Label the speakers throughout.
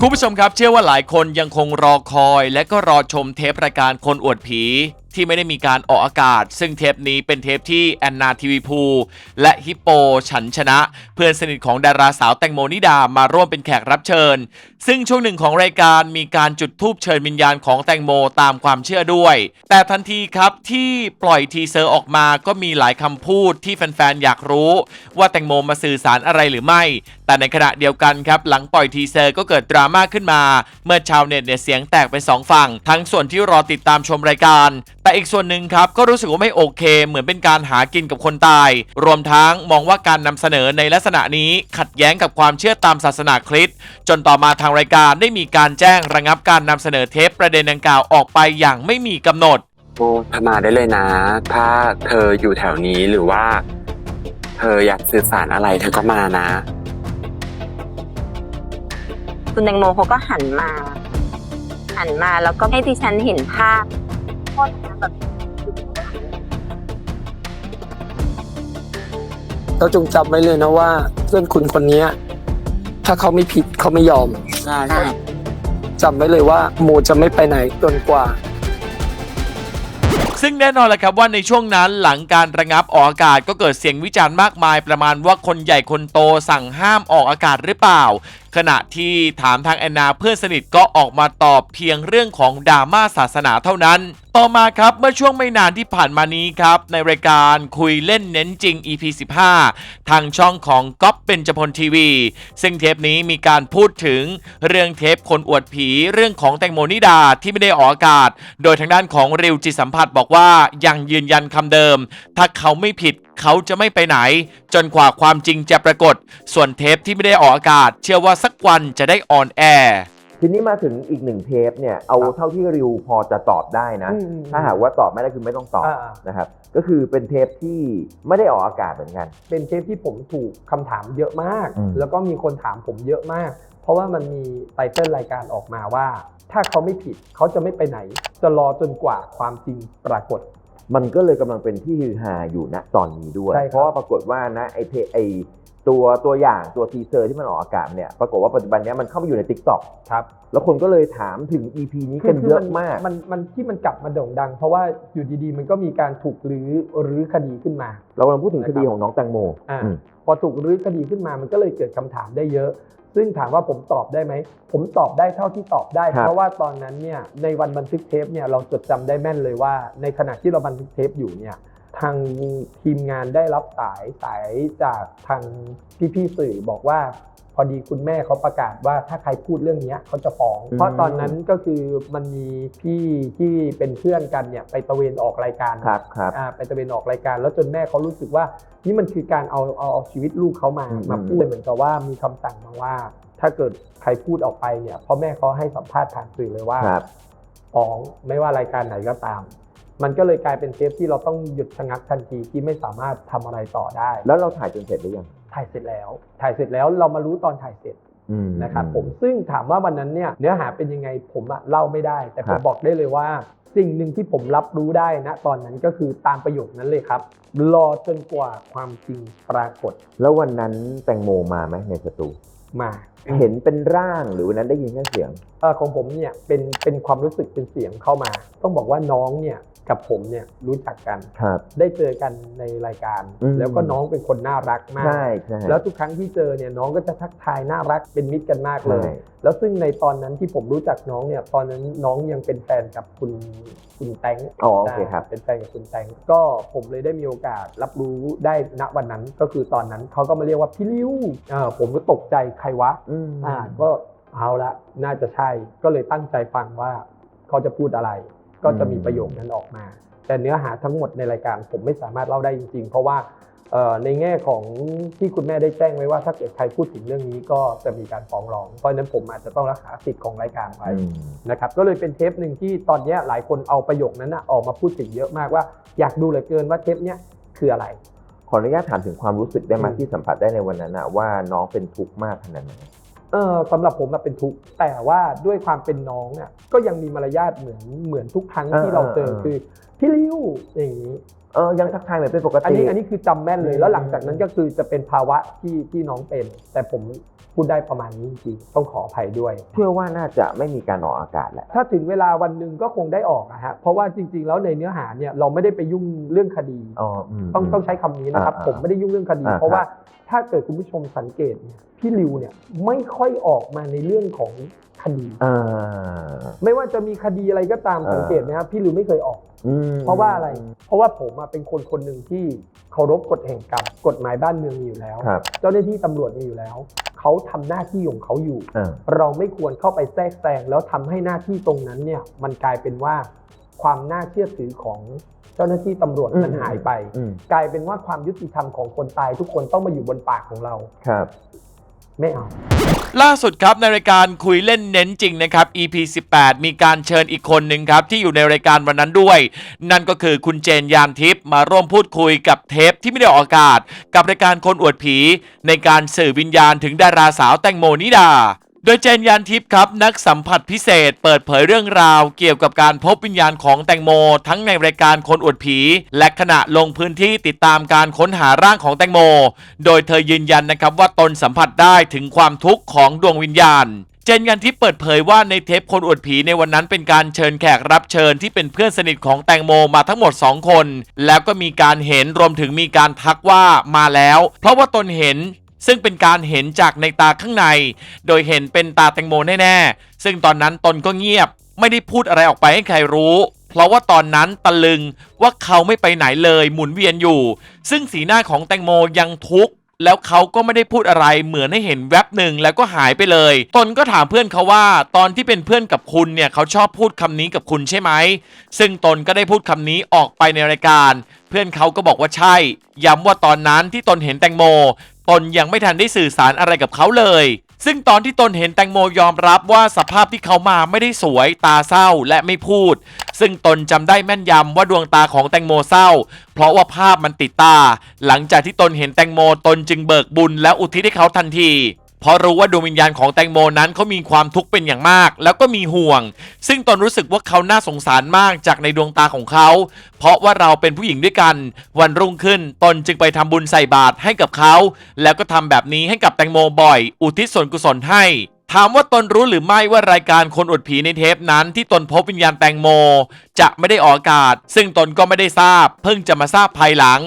Speaker 1: คุณผู้ชมครับเชื่อว่าหลายคนยังคงรอคอยและก็รอชมเทปรายการคนอวดผี ที่ไม่ได้มีการออกอากาศ ซึ่งเทปนี้เป็นเทปที่แอนนาทีวีพูและฮิปโปฉันชนะ เพื่อนสนิทของดาราสาวแตงโมนิดามาร่วมเป็นแขกรับเชิญ ซึ่งช่วงหนึ่งของรายการมีการจุดธูปเชิญวิญญาณของแตงโมตามความเชื่อด้วย แต่ทันทีครับที่ปล่อยทีเซอร์ออกมาก็มีหลายคำพูดที่แฟนๆอยากรู้ ว่าแตงโมมาสื่อสารอะไรหรือไม่ แต่ในขณะเดียวกันครับหลังปล่อยทีเซอร์ก็เกิดดราม่าขึ้นมา เมื่อชาวเน็ตเนี่ยเสียงแตกเป็นสองฝั่ง ทั้งส่วนที่รอติดตามชมรายการ แต่อีกส่วนหนึ่งครับก็รู้สึกว่าไม่โอเค เหมือนเป็นการหากินกับคนตาย รวมทั้งมองว่าการนำเสนอในลักษณะนี้ขัดแย้งกับความเชื่อตามศาสนาคริสต์จนต่อมาทางรายการได้มีการแจ้งระงับการนำเสนอเทปประเด็นดังกล่าวออกไปอย่างไม่มีกำหนด
Speaker 2: โอ้ถ้ามาได้เลยนะ ถ้าเธออยู่แถวนี้หรือว่า เธออยากสื่อสารอะไรเธอก็มานะ
Speaker 3: คุณแตงโมเขาก็หันมา หันมาแล้วก็ให้ดิฉันเห็นภาพโทษนะคะแบบ
Speaker 4: เราจงจำไว้เลยนะว่า เพื่อนคุณคนเนี้ย ถ้าเขาไม่ผิดเขาไม่ยอม
Speaker 2: ใช่ใช่
Speaker 4: จำไว้เลยว่าโมจะไม่ไปไหนจนกว่า
Speaker 1: ซึ่งแน่นอนแหละครับว่าในช่วงนั้นหลังการระงับออกอากาศก็เกิดเสียงวิจารณ์มากมายประมาณว่าคนใหญ่คนโตสั่งห้ามออกอากาศหรือเปล่า ขณะที่ถามทางแอนนาเพื่อนสนิทก็ออกมาตอบเพียงเรื่องของดราม่าศาสนาเท่านั้น ต่อมาครับเมื่อช่วงไม่นานที่ผ่านมานี้ครับในรายการคุยเล่นเน้นจริง EP 15 ทางช่องของก๊อฟเป็นจพลทีวี ซึ่งเทปนี้มีการพูดถึงเรื่องเทปคนอวดผีเรื่องของแตงโมนิดาที่ไม่ได้ออกอากาศ โดยทางด้านของริวจิตสัมผัสบอกว่ายังยืนยันคำเดิม ถ้าเขาไม่ผิด เขาจะไม่ไปไหน จนกว่าความจริงจะปรากฏ ส่วนเทปที่ไม่ได้ออกอากาศ เชื่อว่าสักวันจะได้ออนแอร์
Speaker 5: ทีนี้มาถึงอีกหนึ่งเทปเนี่ยเอาเท่าที่ริวพอจะตอบได้นะ
Speaker 4: อืม
Speaker 5: ถ้าหากว่าตอบไม่ได้คือไม่ต้องตอบ
Speaker 4: อ่า
Speaker 5: นะครับก็คือเป็นเทปที่ไม่ได้ออกอากาศเหมือนกัน
Speaker 4: เป็นเทปที่ผมถูกคำถามเยอะมาก
Speaker 5: อืม
Speaker 4: แล้วก็มีคนถามผมเยอะมาก เพราะว่ามันมีไตเติ้ลรายการออกมาว่า ถ้าเขาไม่ผิดเขาจะไม่ไปไหน จะรอจนกว่าความจริงปรากฏ
Speaker 5: มันก็เลยกำลังเป็นที่ฮือฮาอยู่ณตอนนี้ด้วย
Speaker 4: ใช่ครับ
Speaker 5: เพราะว่าปรากฏว่านะไอเทไอ ตัวตัวอย่างตัวทีเซอร์ที่มันออกอากาศเนี่ยปรากฏว่าปัจจุบันเนี้ยมันเข้ามาอยู่ใน t ิ k t o k
Speaker 4: ครับ
Speaker 5: แล้วคนก็เลยถามถึง EP นี้กันเยอะมาก
Speaker 4: มันมันที่มันกลับมาโด่งดัง เพราะว่าอยู่ดีๆ มันก็มีการถูกรื้อรื้อคดีขึ้นมา
Speaker 5: เรากำลังพูดถึงคดีของน้องแตงโม
Speaker 4: อ่า
Speaker 5: อืม
Speaker 4: พอถูกรื้อคดีขึ้นมามันก็เลยเกิดคำถามได้เยอะ ซึ่งถามว่าผมตอบได้ไหม ผมตอบได้เท่าที่ตอบได้
Speaker 5: ครับ
Speaker 4: เพราะว่าตอนนั้นเนี่ยในวันบันทึกเทปเนี่ยเราจดจำได้แม่นเลยว่า ในขณะที่เราบันทึกเทปอยู่เนี่ย ทางทีมงานได้รับสายสายจากทางพี่ๆสื่อบอกว่า พอดีคุณแม่เขาประกาศว่าถ้าใครพูดเรื่องเนี้ยเขาจะฟ้อง
Speaker 5: อืม
Speaker 4: เพราะตอนนั้นก็คือมันมีพี่ที่เป็นเพื่อนกันเนี่ยไปตระเวนออกรายการ
Speaker 5: ครับครับ
Speaker 4: อ่าไปตะเวนออกรายการ แล้วจนแม่เขารู้สึกว่า นี่มันคือการเอาเอาเอาชีวิตลูกเขามา
Speaker 5: อืม
Speaker 4: มาพูดเหมือนกับว่ามีคำสั่งมาว่า ถ้าเกิดใครพูดออกไปเนี่ยพ่อแม่เขาให้สัมภาษณ์ผ่านสื่อเลยว่า
Speaker 5: ครับ
Speaker 4: ฟ้องไม่ว่ารายการไหนก็ตาม มันก็เลยกลายเป็นเทปที่เราต้องหยุดชะงักทันทีที่ไม่สามารถทำอะไรต่อได้
Speaker 5: แล้วเราถ่ายจนเสร็จหรือยัง
Speaker 4: ถ่ายเสร็จแล้ว ถ่ายเสร็จแล้วเรามารู้ตอนถ่ายเสร็จ
Speaker 5: อืม
Speaker 4: นะครับผมซึ่งถามว่าวันนั้นเนี่ยเนื้อหาเป็นยังไงผมอะเล่าไม่ได้ แต่ผ
Speaker 5: ครั
Speaker 4: ม
Speaker 5: บ
Speaker 4: บอกได้เลยว่า สิ่งหนึ่งที่ผมรับรู้ได้นะตอนนั้นก็คือตามประโยคนั้นเลยครับ รอจนกว่าความจริงปรากฏ
Speaker 5: แล้ววันนั้นแตงโมมาไหมในสตู
Speaker 4: มา
Speaker 5: เห็นเป็นร่างหรือวันนั้นได้ยินแค่เสียง
Speaker 4: เอ่อของผมเนี่ยเป็นเป็นความรู้สึกเป็นเสียงเข้ามา ต้องบอกว่าน้องเนี่ยกับผมเนี่ยรู้จักกัน
Speaker 5: ครับ
Speaker 4: ได้เจอกันในรายการ
Speaker 5: อืม
Speaker 4: แล้วก็น้องเป็นคนน่ารักมาก
Speaker 5: ใช่ใช่
Speaker 4: แล้วทุกครั้งที่เจอเนี่ยน้องก็จะทักทายน่ารักเป็นมิตรกันมากเลย
Speaker 5: ใช่
Speaker 4: แล้วซึ่งในตอนนั้นที่ผมรู้จักน้องเนี่ยตอนนั้นน้องยังเป็นแฟนกับคุณคุณแตง
Speaker 5: อ๋อโอเคครับ
Speaker 4: เป็นแฟนกับคุณแตงก็ผมเลยได้มีโอกาสรับรู้ได้ณวันนั้นก็คือตอนนั้นเขาก็มาเรียกว่าพี่ลิ้วอ่าผมก็ตกใจใครวะ
Speaker 5: อืม
Speaker 4: อ่าก็ เอาละน่าจะใช่ก็เลยตั้งใจฟังว่าเขาจะพูดอะไร ก็จะมีประโยคนั้นออกมา แต่เนื้อหาทั้งหมดในรายการผมไม่สามารถเล่าได้จริง ๆ เพราะว่าเอ่อในแง่ของที่คุณแม่ได้แจ้งไว้ว่าถ้าเกิดใครพูดถึงเรื่องนี้ก็จะมีการฟ้องร้อง เพราะฉะนั้นผมอาจจะต้องรักษาสิทธิ์ของรายการไว้
Speaker 5: อืม
Speaker 4: นะครับก็เลยเป็นเทปหนึ่งที่ตอนเนี้ยหลายคนเอาประโยคนั้นนะออกมาพูดถึงเยอะมากว่า อยากดูเหลือเกินว่าเทปเนี้ยคืออะไร
Speaker 5: ขออนุญาตถามถึงความรู้สึกได้ไหม
Speaker 4: อืม
Speaker 5: ที่สัมผัสได้ในวันนั้นนะว่าน้องเป็นทุกข์มากขนาดไหน
Speaker 4: เออสำหรับผมอะเป็นทุกข์แต่ว่าด้วยความเป็นน้องอะก็ยังมีมารยาทเหมือนเหมือนทุกครั้งที่เราเจอคือพี่ริ้วอย่างนี้
Speaker 5: เออยังทักทายเหมือนเป็นปก
Speaker 4: อัน
Speaker 5: ติ
Speaker 4: นี้อันนี้คือจำแม่นเลย
Speaker 5: อืม
Speaker 4: แล้วหลังจากนั้นก็คือจะเป็นภาวะที่ที่น้องเป็น แต่ผม พูดได้ประมาณนี้จริงๆต้องขออภัยด้วย
Speaker 5: เชื่อว่าน่าจะไม่มีการออกอากาศแหละ
Speaker 4: ถ้าถึงเวลาวันหนึ่งก็คงได้ออกนะฮะ เพราะว่าจริง ๆ แล้วในเนื้อหาเนี่ยเราไม่ได้ไปยุ่งเรื่องคดี
Speaker 5: อ๋ออืม
Speaker 4: ต้อง
Speaker 5: ม
Speaker 4: ต้องใช้คำนี้นะครับ
Speaker 5: อ่า
Speaker 4: ผมไม่ได้ยุ่งเรื่องคดี
Speaker 5: อ่า
Speaker 4: เพราะว่าถ้าเกิดคุณผู้ชมสังเกตเนี่ยพี่ริวเนี่ยไม่ค่อยออกมาในเรื่องของคดี
Speaker 5: อ่า
Speaker 4: ไม่ว่าจะมีคดีอะไรก็ตาม
Speaker 5: อ่า
Speaker 4: สังเกตไหมครับพี่ริวไม่เคยออก
Speaker 5: อืม
Speaker 4: เพราะว่าอะไร เพราะว่าผมอะเป็นคนคนหนึ่งที่เคารพกฎแห่งกรรมกฎหมายบ้านเมืองมีอยู่แล้ว
Speaker 5: ครับ
Speaker 4: เจ้าหน้าที่ตำรวจมีอยู่แล้ว เขาทำหน้าที่ของเขาอยู่
Speaker 5: อ่า
Speaker 4: เราไม่ควรเข้าไปแทรกแซงแล้วทำให้หน้าที่ตรงนั้นเนี่ยมันกลายเป็นว่าความน่าเชื่อถือของเจ้าหน้าที่ตำรวจมันหายไป
Speaker 5: อืม
Speaker 4: กลายเป็นว่าความยุติธรรมของคนตายทุกคนต้องมาอยู่บนปากของเรา
Speaker 5: ครับ
Speaker 4: ไม่เอา
Speaker 1: ล่าสุดครับในรายการคุยเล่นเน้นจริงนะครับ EP 18 มีการเชิญอีกคนหนึ่งครับ ที่อยู่ในรายการวันนั้นด้วย นั่นก็คือคุณเจนยานทิพย์มาร่วมพูดคุยกับเทปที่ไม่ได้ออกอากาศ กับรายการคนอวดผี ในการสื่อวิญญาณถึงดาราสาวแตงโมนิดา โดยเจนยานทิพย์ครับ นักสัมผัสพิเศษเปิดเผยเรื่องราวเกี่ยวกับการพบวิญญาณของแตงโม ทั้งในรายการคนอวดผี และขณะลงพื้นที่ติดตามการค้นหาร่างของแตงโม โดยเธอยืนยันนะครับว่าตนสัมผัสได้ถึงความทุกข์ของดวงวิญญาณเจนยันทิพย์เปิดเผยว่าในเทปคนอวดผีในวันนั้นเป็นการเชิญแขกรับเชิญที่เป็นเพื่อนสนิทของแตงโมมาทั้งหมด 2 คน แล้วก็มีการเห็นรวมถึงมีการทักว่ามาแล้ว เพราะว่าตนเห็น ซึ่งเป็นการเห็นจากในตาข้างใน โดยเห็นเป็นตาแตงโมแน่ๆ ซึ่งตอนนั้นตนก็เงียบ ไม่ได้พูดอะไรออกไปให้ใครรู้ เพราะว่าตอนนั้นตะลึงว่าเขาไม่ไปไหนเลยหมุนเวียนอยู่ ซึ่งสีหน้าของแตงโมยังทุกข์แล้วเขาก็ไม่ได้พูดอะไรเหมือนให้เห็นแวบหนึ่งแล้วก็หายไปเลย ตนก็ถามเพื่อนเขาว่า ตอนที่เป็นเพื่อนกับคุณเนี่ยเขาชอบพูดคำนี้กับคุณใช่ไหม ซึ่งตนก็ได้พูดคำนี้ออกไปในรายการ เพื่อนเขาก็บอกว่าใช่ ย้ำว่าตอนนั้นที่ตนเห็นแตงโม ตนยังไม่ทันได้สื่อสารอะไรกับเขาเลย ซึ่งตอนที่ตนเห็นแตงโมยอมรับว่าสภาพที่เขามาไม่ได้สวยตาเศร้าและไม่พูด ซึ่งตนจำได้แม่นยำว่าดวงตาของแตงโมเศร้า เพราะว่าภาพมันติดตา หลังจากที่ตนเห็นแตงโมตนจึงเบิกบุญและอุทิศให้เขาทันที เพราะรู้ว่าดวงวิญญาณของแตงโมนั้นเขามีความทุกข์เป็นอย่างมาก แล้วก็มีห่วง ซึ่งตนรู้สึกว่าเขาน่าสงสารมากจากในดวงตาของเขา เพราะว่าเราเป็นผู้หญิงด้วยกัน วันรุ่งขึ้นตนจึงไปทำบุญใส่บาตรให้กับเขา แล้วก็ทำแบบนี้ให้กับแตงโมบ่อย อุทิศส่วนกุศลให้ถามว่าตนรู้หรือไม่ว่ารายการคนอดผีในเทปนั้นที่ตนพบวิญญาณแตงโม จะไม่ได้ออกอากาศ ซึ่งตนก็ไม่ได้ทราบ เพิ่งจะมาทราบภายหลัง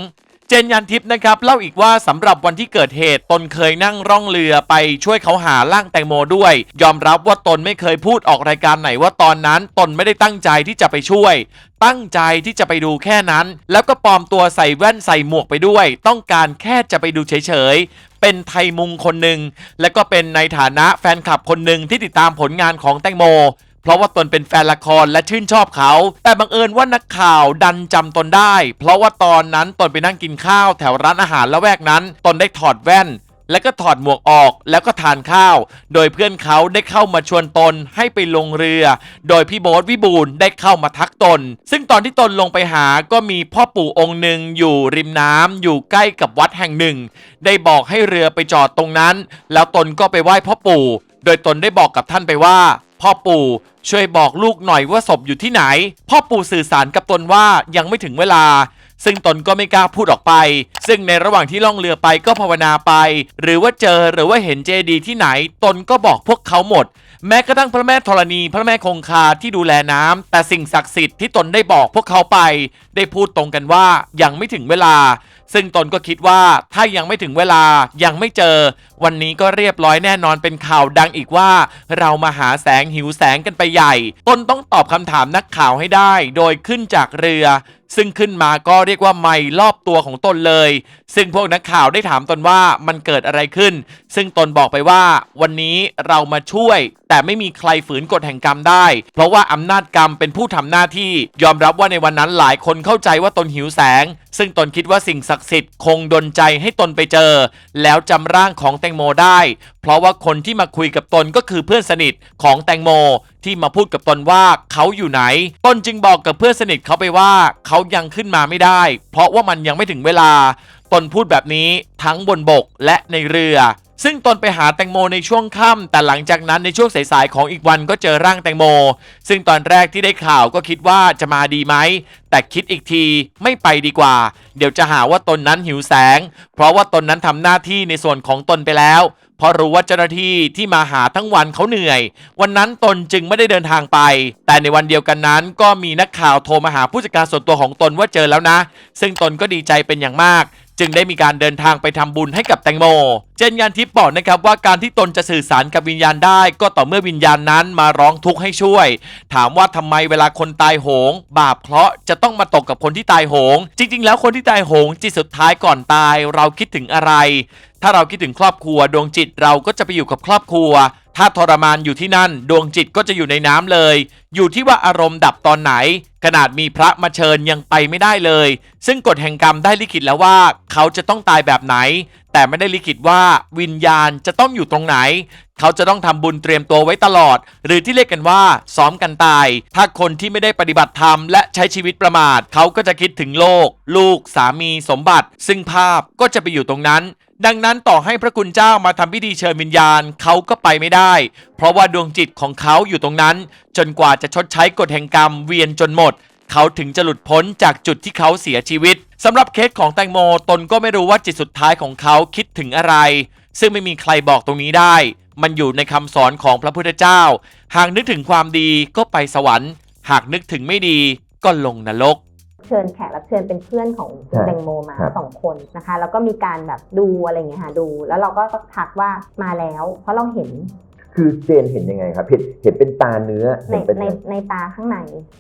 Speaker 1: เจนยันทิพย์นะครับเล่าอีกว่าสำหรับวันที่เกิดเหตุตนเคยนั่งร่องเรือไปช่วยเขาหาร่างแตงโมด้วย ยอมรับว่าตนไม่เคยพูดออกรายการไหนว่าตอนนั้นตนไม่ได้ตั้งใจที่จะไปช่วย ตั้งใจที่จะไปดูแค่นั้น แล้วก็ปลอมตัวใส่แว่นใส่หมวกไปด้วย ต้องการแค่จะไปดูเฉยๆเป็นไทยมุงคนหนึ่งและก็เป็นในฐานะแฟนคลับคนหนึ่งที่ติดตามผลงานของแตงโม เพราะว่าตนเป็นแฟนละครและชื่นชอบเขา แต่บังเอิญว่านักข่าวดันจำตนได้ เพราะว่าตอนนั้นตนไปนั่งกินข้าวแถวร้านอาหารละแวกนั้น ตนได้ถอดแว่นแล้วก็ถอดหมวกออกแล้วก็ทานข้าว โดยเพื่อนเขาได้เข้ามาชวนตนให้ไปลงเรือ โดยพี่โบ๊ทวิบูลได้เข้ามาทักตน ซึ่งตอนที่ตนลงไปหาก็มีพ่อปู่องค์หนึ่งอยู่ริมน้ำอยู่ใกล้กับวัดแห่งหนึ่ง ได้บอกให้เรือไปจอดตรงนั้น แล้วตนก็ไปไหว้พ่อปู่ โดยตนได้บอกกับท่านไปว่า พ่อปู่ช่วยบอกลูกหน่อยว่าศพอยู่ที่ไหน พ่อปู่สื่อสารกับตนว่ายังไม่ถึงเวลา ซึ่งตนก็ไม่กล้าพูดออกไป ซึ่งในระหว่างที่ล่องเรือไปก็ภาวนาไป หรือว่าเจอหรือว่าเห็นเจดีที่ไหน ตนก็บอกพวกเขาหมด แม้กระทั่งพระแม่ธรณี พระแม่คงคาที่ดูแลน้ำแต่สิ่งศักดิ์สิทธิ์ที่ตนได้บอกพวกเขาไป ได้พูดตรงกันว่ายังไม่ถึงเวลาซึ่งตนก็คิดว่าถ้ายังไม่ถึงเวลายังไม่เจอ วันนี้ก็เรียบร้อยแน่นอนเป็นข่าวดังอีกว่า เรามาหาแสงหิวแสงกันไปใหญ่ตนต้องตอบคำถามนักข่าวให้ได้ โดยขึ้นจากเรือ ซึ่งขึ้นมาก็เรียกว่าไม่รอบตัวของตนเลย ซึ่งพวกนักข่าวได้ถามตนว่ามันเกิดอะไรขึ้น ซึ่งตนบอกไปว่า วันนี้เรามาช่วย แต่ไม่มีใครฝืนกฎแห่งกรรมได้ เพราะว่าอำนาจกรรมเป็นผู้ทำหน้าที่ ยอมรับว่าในวันนั้นหลายคนเข้าใจว่าตนหิวแสง ซึ่งตนคิดว่าสิ่งศักดิ์สิทธิ์คงดลใจให้ตนไปเจอ แล้วจำร่างของแตงโมได้ เพราะว่าคนที่มาคุยกับตนก็คือเพื่อนสนิทของแตงโมที่มาพูดกับตนว่าเขาอยู่ไหน ตนจึงบอกกับเพื่อนสนิทเขาไปว่าเขายังขึ้นมาไม่ได้ เพราะว่ามันยังไม่ถึงเวลา ตนพูดแบบนี้ทั้งบนบกและในเรือ ซึ่งตนไปหาแตงโมในช่วงค่ำแต่หลังจากนั้นในช่วงสายๆของอีกวันก็เจอร่างแตงโม ซึ่งตอนแรกที่ได้ข่าวก็คิดว่าจะมาดีไหม แต่คิดอีกทีไม่ไปดีกว่า เดี๋ยวจะหาว่าตนนั้นหิวแสง เพราะว่าตนนั้นทำหน้าที่ในส่วนของตนไปแล้วเพราะรู้ว่าเจ้าหน้าที่ที่มาหาทั้งวันเขาเหนื่อย วันนั้นตนจึงไม่ได้เดินทางไป แต่ในวันเดียวกันนั้น ก็มีนักข่าวโทรมาหาผู้จัดการส่วนตัวของตนว่าเจอแล้วนะ ซึ่งตนก็ดีใจเป็นอย่างมาก จึงได้มีการเดินทางไปทำบุญให้กับแตงโม เจนยานทิพย์บอกนะครับว่าการที่ตนจะสื่อสารกับวิญญาณได้ ก็ต่อเมื่อวิญญาณนั้นมาร้องทุกข์ให้ช่วย ถามว่าทำไมเวลาคนตายโหง บาปเคราะห์จะต้องมาตกกับคนที่ตายโหง จริง ๆ แล้วคนที่ตายโหงจิตสุดท้ายก่อนตาย เราคิดถึงอะไร ถ้าเราคิดถึงครอบครัวดวงจิตเราก็จะไปอยู่กับครอบครัว ถ้าทรมานอยู่ที่นั่น ดวงจิตก็จะอยู่ในน้ำเลย อยู่ที่ว่าอารมณ์ดับตอนไหน ขนาดมีพระมาเชิญยังไปไม่ได้เลย ซึ่งกฎแห่งกรรมได้ลิขิตแล้วว่า เขาจะต้องตายแบบไหน แต่ไม่ได้ลิขิตว่าวิญญาณจะต้องอยู่ตรงไหน เขาจะต้องทำบุญเตรียมตัวไว้ตลอด หรือที่เรียกกันว่าซ้อมกันตาย ถ้าคนที่ไม่ได้ปฏิบัติธรรมและใช้ชีวิตประมาท เขาก็จะคิดถึงโลก ลูกสามีสมบัติ ซึ่งภาพก็จะไปอยู่ตรงนั้น ดังนั้นต่อให้พระคุณเจ้ามาทำพิธีเชิญวิญญาณเขาก็ไปไม่ได้ เพราะว่าดวงจิตของเขาอยู่ตรงนั้น จนกว่าจะชดใช้กฎแห่งกรรมเวียนจนหมด เขาถึงจะหลุดพ้นจากจุดที่เขาเสียชีวิตสำหรับเคสของแตงโมตนก็ไม่รู้ว่าจิตสุดท้ายของเขาคิดถึงอะไร ซึ่งไม่มีใครบอกตรงนี้ได้ มันอยู่ในคำสอนของพระพุทธเจ้า หากนึกถึงความดีก็ไปสวรรค์ หากนึกถึงไม่ดีก็ลงนรก
Speaker 3: เชิญแขกรับเชิญเป็นเพื่อนของ
Speaker 5: ใช่
Speaker 3: แตงโมมา
Speaker 5: ครับ
Speaker 3: สองคนนะคะ แล้วก็มีการแบบดูอะไรเงี้ยค่ะดู แล้วเราก็ทักว่ามาแล้ว เพราะเราเห็น
Speaker 5: คือเจนเห็นยังไงครับเห็นเห็นเป็นตาเนื้อ
Speaker 3: ใน
Speaker 5: เห็นเป็น
Speaker 3: ในในตาข้างใน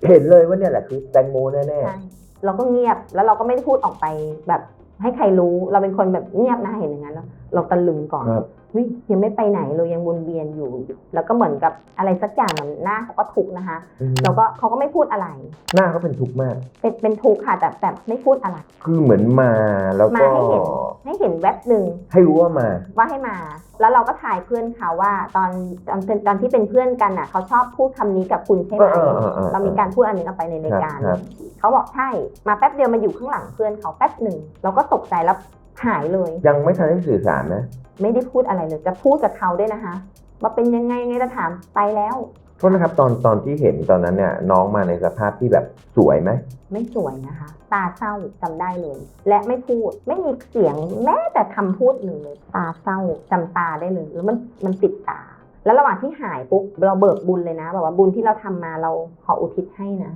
Speaker 5: เห็นเลยว่าเนี่ยแหละคือแตงโมแน่
Speaker 3: ใช่เราก็เงียบแล้วเราก็ไม่ได้พูดออกไปแบบให้ใครรู้ เราเป็นคนแบบเงียบนะเห็นอย่างนั้นแล้วเราตะลึงก่อน
Speaker 5: ๆครับ
Speaker 3: เฮ้ยยังไม่ไปไหนเลยยังวนเวียนอยู่ แล้วก็เหมือนกับอะไรสักอย่างเหมือนหน้าเขาก็ทุกข์นะคะ
Speaker 5: อืม
Speaker 3: แล้วก็เขาก็ไม่พูดอะไร
Speaker 5: หน้าเขาเป็นทุกข์มาก
Speaker 3: เป็นเป็นทุกข์ค่ะแต่แต่ไม่พูดอะไร
Speaker 5: คือเหมือนมาแล้ว
Speaker 3: มา
Speaker 5: ก็
Speaker 3: ให้เห็น ให้เห็นแวบหนึ่ง
Speaker 5: ให้รู้ว่ามา
Speaker 3: ว่าให้มา แล้วเราก็ถ่ายเพื่อนเขาว่า ตอนตอนตอนที่เป็นเพื่อนกันน่ะเขาชอบพูดคำนี้กับคุณใช่ไหม
Speaker 5: เออเออเออ
Speaker 3: เรามีการพูดอันนี้ออกไปในรายการ
Speaker 5: ครับ
Speaker 3: เขาบอกใช่ มาแป๊บเดียวมาอยู่ข้างหลังเพื่อนเขาแป๊บหนึ่งเราก็ตกใจแล้ว หายเลย
Speaker 5: ยังไม่ทันได้สื่อสารนะ
Speaker 3: ไม่ได้พูดอะไรเลย จะพูดกับเขาด้วยนะคะว่าเป็นยังไงไงจะถามไปแล้ว
Speaker 5: โทษนะครับตอนตอนที่เห็นตอนนั้นเนี่ยน้องมาในสภาพที่แบบสวยไหม
Speaker 3: ไม่สวยนะคะ ตาเศร้าจำได้เลย และไม่พูดไม่มีเสียงแม้แต่คำพูดหนึ่งเลยตาเศร้าจำตาได้เลยแล้วมันมันติดตา แล้วระหว่างที่หายปุ๊บเราเบิกบุญเลยนะแบบว่าบุญที่เราทำมาเราขออุทิศให้นะ